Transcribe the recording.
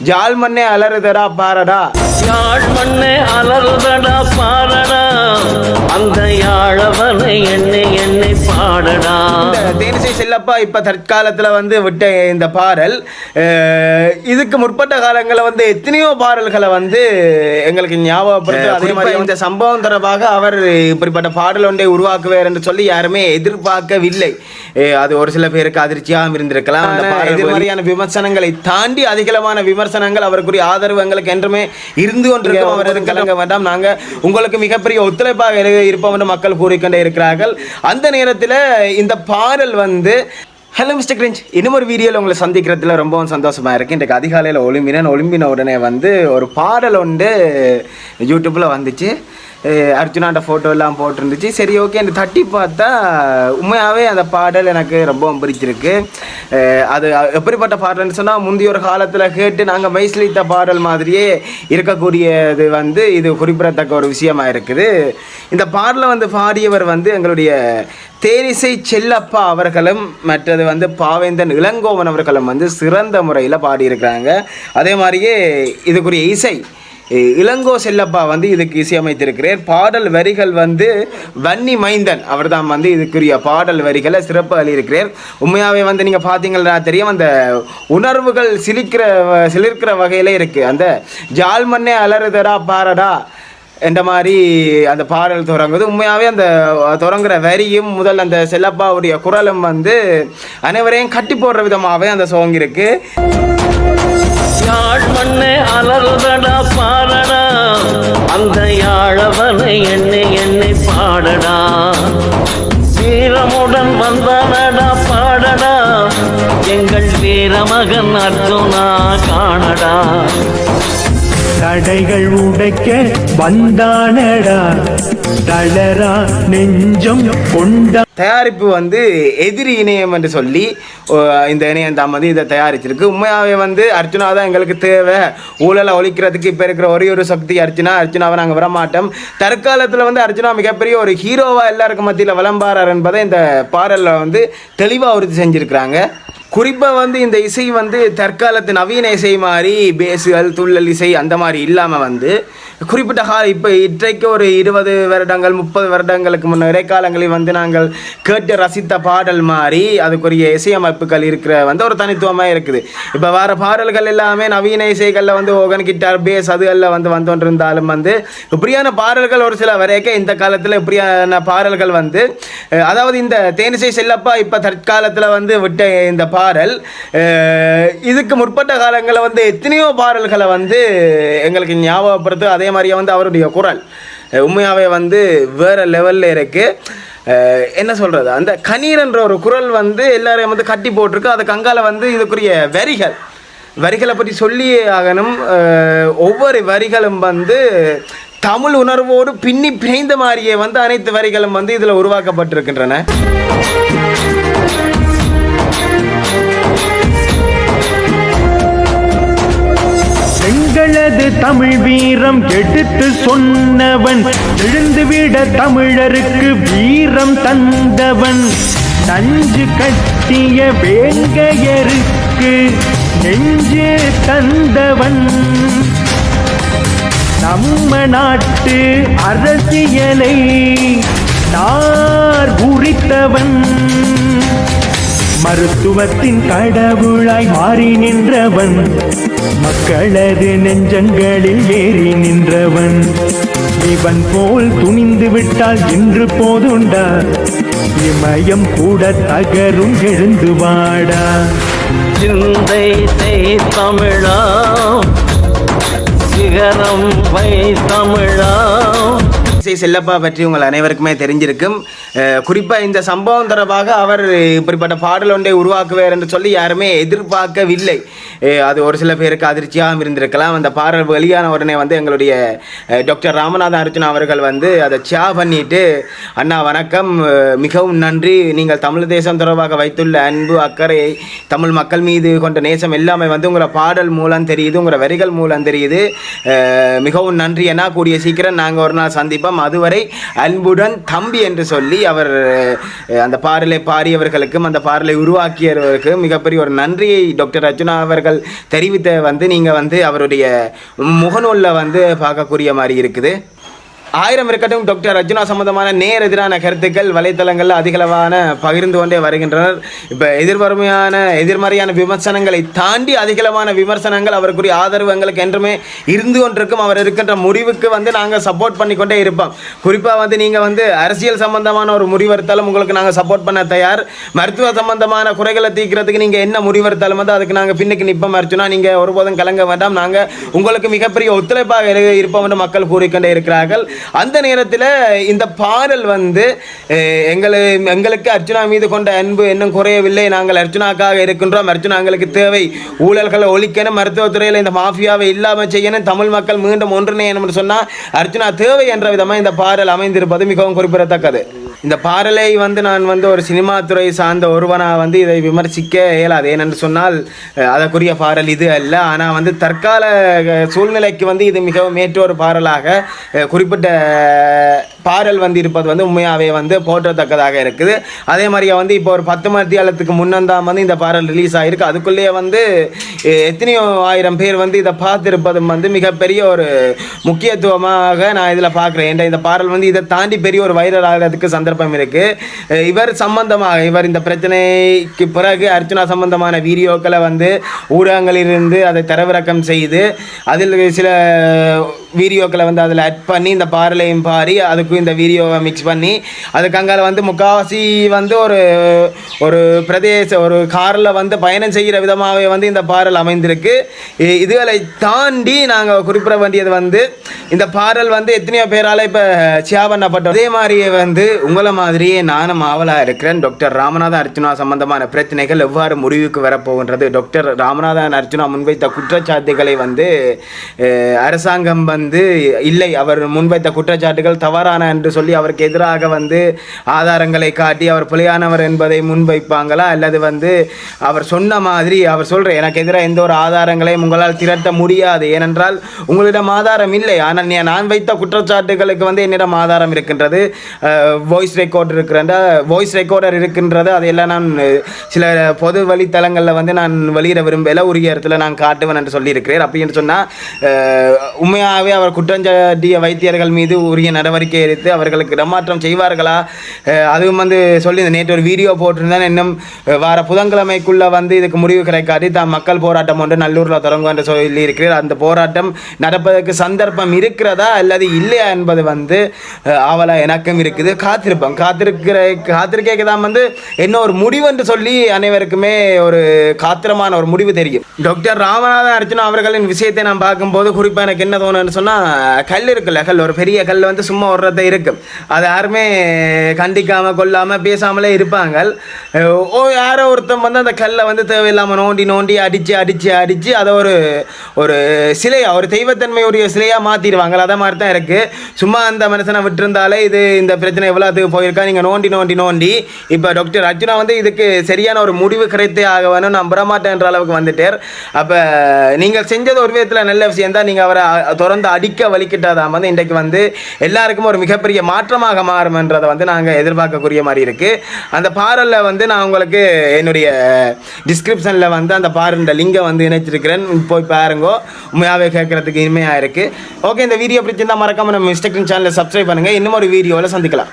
ஜால்மண்ணே அலறுதடா பாரடா யாழ் மண்ணே அலறுதடா பாடடா. அந்த யாழவனை என்னை என்னை பாடடா. இந்த தேனிசை செல்லப்பா இப்ப தற்காலத்துல வந்து விட்ட இந்த பாடல் இதுக்கு முற்பட்ட காலங்களில் வந்து எத்தனையோ பாடல்களை வந்து எங்களுக்கு ஞாபகப்படுத்து அதே மாதிரி இந்த சம்பவம் தொடர்பாக அவர் இப்படிப்பட்ட பாடல் ஒன்றை உருவாக்குவார் என்று சொல்லி யாருமே எதிர்பார்க்கவில்லை. அது ஒரு சில பேருக்கு அதிர்ச்சியாகவும் இருந்திருக்கலாம். அந்த பாடல் எதிர்மறையான விமர்சனங்களை தாண்டி அதிகளமான விமர்சனங்கள் அவருக்குரிய ஆதரவு எங்களுக்கு என்றுமே இருந்து எதுவும் கலங்க வேண்டாம். நாங்க உங்களுக்கு மிகப்பெரிய ஒத்துழைப்பாக இரு- இருப்போம் என்று மக்கள் கூறிக்கொண்டே இருக்கிறார்கள். அந்த நேரத்தில் இந்த பாடல் வந்து ஹலோ மிஸ்டர் கிரிஞ்ச் இன்னும் ஒரு வீடியோவில் உங்களை சந்திக்கிறதுல ரொம்பவும் சந்தோஷமா இருக்கு. இன்றைக்கு அதிகாலையில் ஒளிம்பினேன் ஒளிம்பின உடனே வந்து ஒரு பாடல் ஒன்று யூடியூப்பில் வந்துச்சு. அர்ஜுனாண்ட ஃபோட்டோ எல்லாம் போட்டிருந்துச்சு. சரி ஓகே அந்த தட்டி பார்த்தா உண்மையாகவே அந்த பாடல் எனக்கு ரொம்ப பிடிச்சிருக்கு. அது எப்படிப்பட்ட பாடல்னு சொன்னால் முந்தைய ஒரு காலத்தில் கேட்டு நாங்கள் மைசிலித்த பாடல் மாதிரியே இருக்கக்கூடியது வந்து இது குறிப்பிடத்தக்க ஒரு விஷயமா இருக்குது. இந்த பாடலை வந்து பாடியவர் வந்து எங்களுடைய தேனிசை செல்லப்பா அவர்களும் மற்றது வந்து பாவேந்தன் இளங்கோவன் அவர்களும் வந்து சிறந்த முறையில் பாடியிருக்கிறாங்க. அதே மாதிரியே இதுக்குரிய இசை இளங்கோ செல்லப்பா வந்து இதுக்கு இசையமைத்திருக்கிறார். பாடல் வரிகள் வந்து வன்னி மைந்தன். அவர்தான் வந்து இதுக்குரிய பாடல் வரிகளை சிறப்பு அளியிருக்கிறார். உண்மையாகவே வந்து நீங்கள் பார்த்தீங்கன்னா தெரியும் அந்த உணர்வுகள் சிலிக்கிற வ- சிலிர்க்கிற வகையில் இருக்குது அந்த ஜால் மண்ணே அலறுதடா பாரடா என்ற மாதிரி அந்த பாடல் தொடங்குது. உண்மையாகவே அந்த தொடங்குற வரியும் முதல் அந்த செல்லப்பாவுடைய குரலும் வந்து அனைவரையும் கட்டி போடுற விதமாகவே அந்த சோங் இருக்குது யாழ் மண்ணே அலறுதடா பாடடா. அந்த யாழவனை என்னை என்னை பாடடா. வீரமுடன் வந்தனடா பாடடா. எங்கள் வீரமகன் அர்ஜுனா காணடா. தடைகள் உடைக்க வந்தானடா. தளரா நெஞ்சம் கொண்டா தயாரிப்பு வந்து எதிரி இணையம் என்று சொல்லி இந்த இணையம் தான் வந்து இதை தயாரிச்சிருக்கு. உண்மையாகவே வந்து அர்ச்சனா தான் எங்களுக்கு தேவை. ஊழலை ஒழிக்கிறதுக்கு இப்போ இருக்கிற ஒரே ஒரு சக்தி அர்ச்சனா அர்ச்சனாவை நாங்கள் வரமாட்டோம் தற்காலத்தில் வந்து அர்ச்சனா மிகப்பெரிய ஒரு ஹீரோவாக எல்லாருக்கும் மத்தியில் விளம்பாரார் என்பதை இந்த பாடலில் வந்து தெளிவாக உறுதி செஞ்சுருக்கிறாங்க. குறிப்பாக வந்து இந்த இசை வந்து தற்காலத்து நவீன இசை மாதிரி பேசுகள் துள்ளல் இசை அந்த மாதிரி இல்லாமல் வந்து குறிப்பிட்ட கால இப்போ இன்றைக்கு ஒரு இருபது வருடங்கள் முப்பது வருடங்களுக்கு முன்ன இடைக்காலங்களில் வந்து நாங்கள் கேட்டு ரசித்த பாடல் மாதிரி அதுக்குரிய இசையமைப்புகள் இருக்கிற வந்து ஒரு தனித்துவமாக இருக்குது. இப்போ வர பாடல்கள் எல்லாமே நவீன இசைகளில் வந்து ஓகன் கிட்டார் பேஸ் அதுகளில் வந்து வந்து கொண்டிருந்தாலும் வந்து இப்படியான பாடல்கள் ஒரு சில வரைக்கும் இந்த காலத்தில் இப்படியான பாடல்கள் வந்து அதாவது இந்த தேனிசை செல்லப்பா இப்போ தற்காலத்தில் வந்து விட்ட இந்த பாடல் இதுக்கு முற்பட்ட காலங்களில் வந்து எத்தனையோ பாடல்களை வந்து எங்களுக்கு ஞாபகப்படுத்து அதே மாதிரியே வந்து அவருடைய குரல் உண்மையாகவே வந்து வேறு லெவலில் இருக்குது என்ன சொல்கிறது அந்த கணீர்ன்ற ஒரு குரல் வந்து எல்லாரையும் வந்து கட்டி போட்டிருக்கு. அது கங்கால வந்து இதுக்குரிய வரிகள். வரிகளை பற்றி சொல்லியே ஆகணும். ஒவ்வொரு வரிகளும் வந்து தமிழ் உணர்வோடு பின்னி பிணைந்த மாதிரியே வந்து அனைத்து வரிகளும் வந்து இதில் உருவாக்கப்பட்டிருக்கின்றன. எங்களது தமிழ் வீரம் எடுத்து சொன்னவன். எழுந்துவிட தமிழருக்கு வீரம் தந்தவன். நஞ்சு கட்டிய வேங்கையருக்கு நெஞ்சு தந்தவன். நம்ம நாட்டு அரசியலை நார் உரித்தவன். மருத்துவத்தின் கடவுளாய் மாறி நின்றவன். மக்களது நெஞ்சங்களில் ஏறி நின்றவன். இவன் போல் துணிந்து விட்டால் என்று போதுண்டா. இமயம் கூட தகரும் எழுந்து வாடா. சிந்தை தமிழா சிகரம் வை தமிழா இசை செல்லப்பா பற்றி உங்கள் அனைவருக்குமே தெரிஞ்சிருக்கும். குறிப்பாக இந்த சம்பவம் தொடர்பாக அவர் இப்படிப்பட்ட பாடல் ஒன்றை உருவாக்குவார் என்று சொல்லி யாருமே எதிர்பார்க்கவில்லை. அது ஒரு சில பேருக்கு அதிர்ச்சியாகவும் இருந்திருக்கலாம். அந்த பாடல் வெளியான உடனே வந்து எங்களுடைய டாக்டர் ராமநாதன் அர்ஜுன் அவர்கள் வந்து அதை சியா பண்ணிட்டு அண்ணா வணக்கம். மிகவும் நன்றி. நீங்கள் தமிழ் தேசம் தொடர்பாக வைத்துள்ள அன்பு அக்கறை தமிழ் மக்கள் மீது கொண்ட நேசம் எல்லாமே வந்து உங்களோட பாடல் மூலம் தெரியுது உங்களோட வரிகள் மூலம் தெரியுது. மிகவும் நன்றி. என கூடிய சீக்கிரம் நாங்கள் ஒரு நாள் சந்திப்போம். சந்திப்போம் அதுவரை அன்புடன் தம்பி என்று சொல்லி அவர் அந்த பாடலை பாடியவர்களுக்கும் அந்த பாடலை உருவாக்கியவர்களுக்கும் மிகப்பெரிய ஒரு நன்றியை டாக்டர் அர்ஜுனா அவர்கள் தெரிவித்த வந்து நீங்கள் வந்து அவருடைய முகநூலில் வந்து பார்க்கக்கூடிய மாதிரி இருக்குது. ஆயிரம் இருக்கட்டும் டாக்டர் அர்ஜுனா சம்பந்தமான நேர் எதிரான கருத்துக்கள் வலைத்தளங்களில் அதிகளவான பகிர்ந்து கொண்டே வருகின்றனர். இப்போ எதிர்வறுமையான எதிர்மறையான விமர்சனங்களை தாண்டி அதிகளவான விமர்சனங்கள் அவருக்குரிய ஆதரவு எங்களுக்கு என்றுமே இருந்து கொண்டிருக்கும். அவர் இருக்கின்ற முடிவுக்கு வந்து நாங்கள் சப்போர்ட் பண்ணிக்கொண்டே இருப்போம். குறிப்பாக வந்து நீங்கள் வந்து அரசியல் சம்பந்தமான ஒரு முடிவெடுத்தாலும் உங்களுக்கு நாங்கள் சப்போர்ட் பண்ண தயார். மருத்துவ சம்பந்தமான குறைகளை தீர்க்கிறதுக்கு நீங்கள் என்ன முடிவெடுத்தாலும் வந்து அதுக்கு நாங்கள் பின்னுக்கு நிற்போம் அர்ஜுனா. நீங்கள் ஒருபோதும் கலங்க வேண்டாம். நாங்கள் உங்களுக்கு மிகப்பெரிய ஒத்துழைப்பாக இருப்போம் என்று மக்கள் கூறிக்கொண்டே இருக்கிறார்கள். அந்த நேரத்தில் இந்த பாடல் வந்து எங்களை எங்களுக்கு அர்ஜுனா மீது கொண்ட அன்பு இன்னும் குறையவில்லை. நாங்கள் அர்ஜுனாக்காக இருக்கின்றோம். அர்ஜுனா எங்களுக்கு தேவை. ஊழல்களை ஒழிக்கணும். மருத்துவத்துறையில் இந்த மாஃபியாவை இல்லாமல் செய்யணும். தமிழ் மக்கள் மீண்டும் ஒன்றிணையணும் என்று சொன்னால் அர்ஜுனா தேவை என்ற விதமாக இந்த பாடல் அமைந்திருப்பது மிகவும் குறிப்பிடத்தக்கது. இந்த பாடலை வந்து நான் வந்து ஒரு சினிமா துறை சார்ந்த ஒருவனாக வந்து இதை விமர்சிக்க இயலாது. ஏனென்று சொன்னால் அதற்குரிய பாடல் இது அல்ல. ஆனால் வந்து தற்கால சூழ்நிலைக்கு வந்து இது மிகவும் ஏற்ற ஒரு பாடலாக குறிப்பிட்ட பாடல் வந்து இருப்பது வந்து உண்மையாகவே வந்து போற்றத்தக்கதாக இருக்குது. அதே மாதிரியே வந்து இப்போ ஒரு பத்து மத்தியாலத்துக்கு முன்னந்தான் வந்து இந்த பாடல் ரிலீஸ் ஆகிருக்கு அதுக்குள்ளேயே வந்து எத்தனையோ ஆயிரம் பேர் வந்து இதை பார்த்துருப்பதும் வந்து மிகப்பெரிய ஒரு முக்கியத்துவமாக நான் இதில் பார்க்குறேன். ஏன்டா இந்த பாடல் வந்து இதை தாண்டி பெரிய ஒரு வைரல் ஆகிறதுக்கு சந்தர்ப்பம் இருக்குது இவர் சம்பந்தமாக இவர் இந்த பிரச்சனைக்கு பிறகு அர்ச்சனா சம்பந்தமான வீடியோக்களை வந்து ஊடகங்களிலிருந்து அதை தரவிறக்கம் செய்து அதில் சில வீடியோக்களை வந்து அதில் அட் பண்ணி இந்த பாரலையும் பாரி அதுக்கும் இந்த வீடியோவை மிக்ஸ் பண்ணி அதுக்கு அங்கால வந்து முக்காவாசி வந்து ஒரு ஒரு பிரதேச ஒரு காரில் வந்து பயணம் செய்கிற விதமாகவே வந்து இந்த பாரல் அமைந்திருக்கு. இதுகளை தாண்டி நாங்கள் குறிப்பிட வேண்டியது வந்து இந்த பாரல் வந்து எத்தனையோ பேரால் இப்போ சியா பண்ணப்பட்டது அதே மாதிரியே வந்து உங்களை மாதிரியே நானும் ஆவலாக இருக்கிறேன். டாக்டர் ராமநாதன் அர்ஜுனா சம்பந்தமான பிரச்சனைகள் எவ்வாறு முடிவுக்கு வரப்போகின்றது? டாக்டர் ராமநாதன் அர்ச்சனா முன்வைத்த குற்றச்சாட்டுகளை வந்து அரசாங்கம் வந்து வந்து இல்லை அவர் முன்வைத்த குற்றச்சாட்டுகள் தவறான என்று சொல்லி அவருக்கு எதிராக வந்து ஆதாரங்களை காட்டி அவர் பிழையானவர் என்பதை முன்வைப்பாங்களா? அல்லது வந்து அவர் சொன்ன மாதிரி அவர் சொல்கிற எனக்கு எதிராக எந்த ஒரு ஆதாரங்களையும் உங்களால் திரட்ட முடியாது. ஏனென்றால் உங்களிடம் ஆதாரம் இல்லை. ஆனால் நீ- நான் வைத்த குற்றச்சாட்டுகளுக்கு வந்து என்னிடம் ஆதாரம் இருக்கின்றது. வாய்ஸ் ரெக்கார்ட் இருக்கின்ற வாய்ஸ் ரெக்கார்டர் இருக்கின்றது. அதையெல்லாம் நான் சில பொது வழித்தளங்களில் வந்து நான் வெளியிட விரும்பல. உரிய இடத்துல நான் காட்டுவேன் என்று சொல்லியிருக்கிறேன். அப்படின்னு சொன்னால் உண்மையாகவே அவர் குற்றஞ்சாட்டிய வைத்தியர்கள் மீது உரிய நடவடிக்கை எடுத்து அவர்களுக்கு இடமாற்றம் செய்வார்களா? அதுவும் வந்து சொல்லி இந்த நேற்று ஒரு வீடியோ போட்டிருந்தேன். இன்னும் வார புதன்கிழமைக்குள்ள வந்து இதுக்கு முடிவு கிடைக்காட்டி தான் மக்கள் போராட்டம் ஒன்று நல்லூரில் தொடங்கும் என்று சொல்லி அந்த போராட்டம் நடப்பதற்கு சந்தர்ப்பம் இருக்கிறதா அல்லது இல்லையா என்பது வந்து அவளை ஆவலா எனக்கும் இருக்குது. காத்திருப்போம். காத்திருக்கிற காத்திருக்கேக்கு தான் வந்து என்ன ஒரு முடிவு என்று சொல்லி அனைவருக்குமே ஒரு காத்திரமான ஒரு முடிவு தெரியும். டாக்டர் ராமநாதன் அர்ஜுனா அவர்களின் விஷயத்தை நான் பார்க்கும்போது குறிப்பாக எனக்கு என்ன தோணுன்னு சொன்னால் கல் இருக்குல்ல கல். ஒரு பெரிய கல் வந்து சும்மா ஓடுறத இருக்கும் அது யாருமே கண்டிக்காமல் கொல்லாமல் பேசாமலே இருப்பாங்க. ஓ யாரோ ஒருத்தன் வந்து அந்த கல்லை வந்து தேவையில்லாமல் நோண்டி நோண்டி அடித்து அடித்து அடித்து அதை ஒரு ஒரு சிலையாக ஒரு தெய்வத்தன்மையுடைய சிலையாக மாற்றிடுவாங்க அதை மாதிரி தான் இருக்குது சும்மா அந்த மனுஷனை விட்டுருந்தாலே இது இந்த பிரச்சனை எவ்வளோத்துக்கு போயிருக்கா? நீங்கள் நோண்டி நோண்டி நோண்டி. இப்போ டாக்டர் அர்ஜுனா வந்து இதுக்கு சரியான ஒரு முடிவு கிடைத்தே ஆக வேணும் நான் மாட்டேன்ற அளவுக்கு வந்துட்டார். அப்போ நீங்கள் செஞ்சது ஒரு விதத்தில் நல்ல விஷயம் தான் நீங்கள் அவரை திறந்து அடிக்க வலிக்கிட்டதாக வந்து இன்றைக்கு வந்து எல்லாருக்கும் ஒரு மிகப்பெரிய மாற்றமாக மாறும்ன்றதை வந்து நாங்கள் எதிர்பார்க்கக்கூடிய மாதிரி இருக்குது அந்த பாரலில் வந்து நான் உங்களுக்கு என்னுடைய டிஸ்கிரிப்ஷனில் வந்து அந்த பாருன்ற லிங்கை வந்து இணைச்சிருக்கிறேன். போய் பாருங்கோ. உண்மையாகவே கேட்குறதுக்கு இனிமையாக இருக்குது ஓகே இந்த வீடியோ பிடிச்சிருந்தால் மறக்காமல் நம்ம மிஸ்டேக்கின் சேனலை சப்ஸ்கிரைப் பண்ணுங்கள் இன்னும் ஒரு வீடியோவில் சந்திக்கலாம்.